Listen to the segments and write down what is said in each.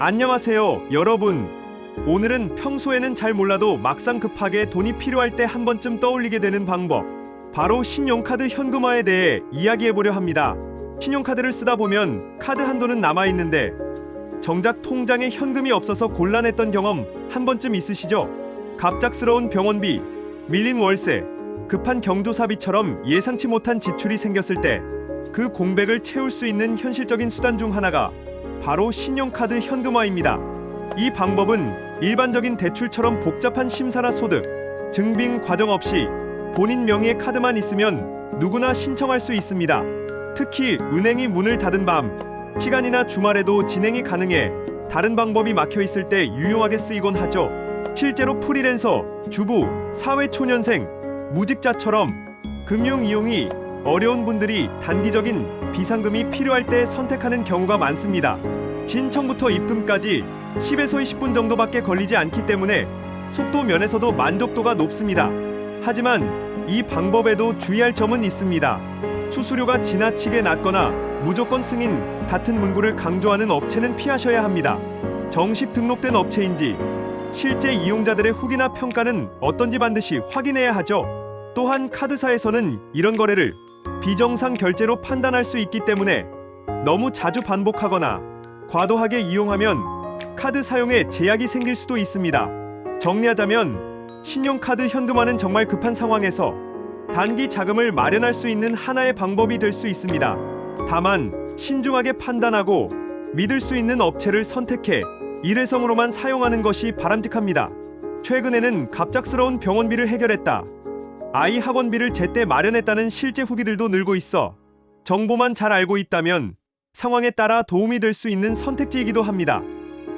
안녕하세요, 여러분. 오늘은 평소에는 잘 몰라도 막상 급하게 돈이 필요할 때 한 번쯤 떠올리게 되는 방법. 바로 신용카드 현금화에 대해 이야기해 보려 합니다. 신용카드를 쓰다 보면 카드 한도는 남아 있는데 정작 통장에 현금이 없어서 곤란했던 경험 한 번쯤 있으시죠? 갑작스러운 병원비, 밀린 월세, 급한 경조사비처럼 예상치 못한 지출이 생겼을 때 그 공백을 채울 수 있는 현실적인 수단 중 하나가 바로 신용카드 현금화입니다. 이 방법은 일반적인 대출처럼 복잡한 심사나 소득, 증빙 과정 없이 본인 명의의 카드만 있으면 누구나 신청할 수 있습니다. 특히 은행이 문을 닫은 밤, 시간이나 주말에도 진행이 가능해 다른 방법이 막혀 있을 때 유용하게 쓰이곤 하죠. 실제로 프리랜서, 주부, 사회초년생, 무직자처럼 금융 이용이 어려운 분들이 단기적인 비상금이 필요할 때 선택하는 경우가 많습니다. 신청부터 입금까지 10에서 20분 정도밖에 걸리지 않기 때문에 속도 면에서도 만족도가 높습니다. 하지만 이 방법에도 주의할 점은 있습니다. 수수료가 지나치게 낮거나 무조건 승인 같은 문구를 강조하는 업체는 피하셔야 합니다. 정식 등록된 업체인지 실제 이용자들의 후기나 평가는 어떤지 반드시 확인해야 하죠. 또한 카드사에서는 이런 거래를 비정상 결제로 판단할 수 있기 때문에 너무 자주 반복하거나 과도하게 이용하면 카드 사용에 제약이 생길 수도 있습니다. 정리하자면 신용카드 현금화는 정말 급한 상황에서 단기 자금을 마련할 수 있는 하나의 방법이 될 수 있습니다. 다만 신중하게 판단하고 믿을 수 있는 업체를 선택해 일회성으로만 사용하는 것이 바람직합니다. 최근에는 갑작스러운 병원비를 해결했다. 아이 학원비를 제때 마련했다는 실제 후기들도 늘고 있어 정보만 잘 알고 있다면 상황에 따라 도움이 될 수 있는 선택지이기도 합니다.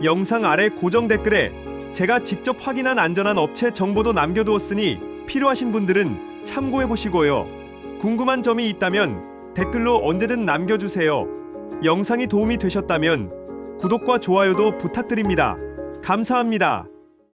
영상 아래 고정 댓글에 제가 직접 확인한 안전한 업체 정보도 남겨두었으니 필요하신 분들은 참고해 보시고요. 궁금한 점이 있다면 댓글로 언제든 남겨주세요. 영상이 도움이 되셨다면 구독과 좋아요도 부탁드립니다. 감사합니다.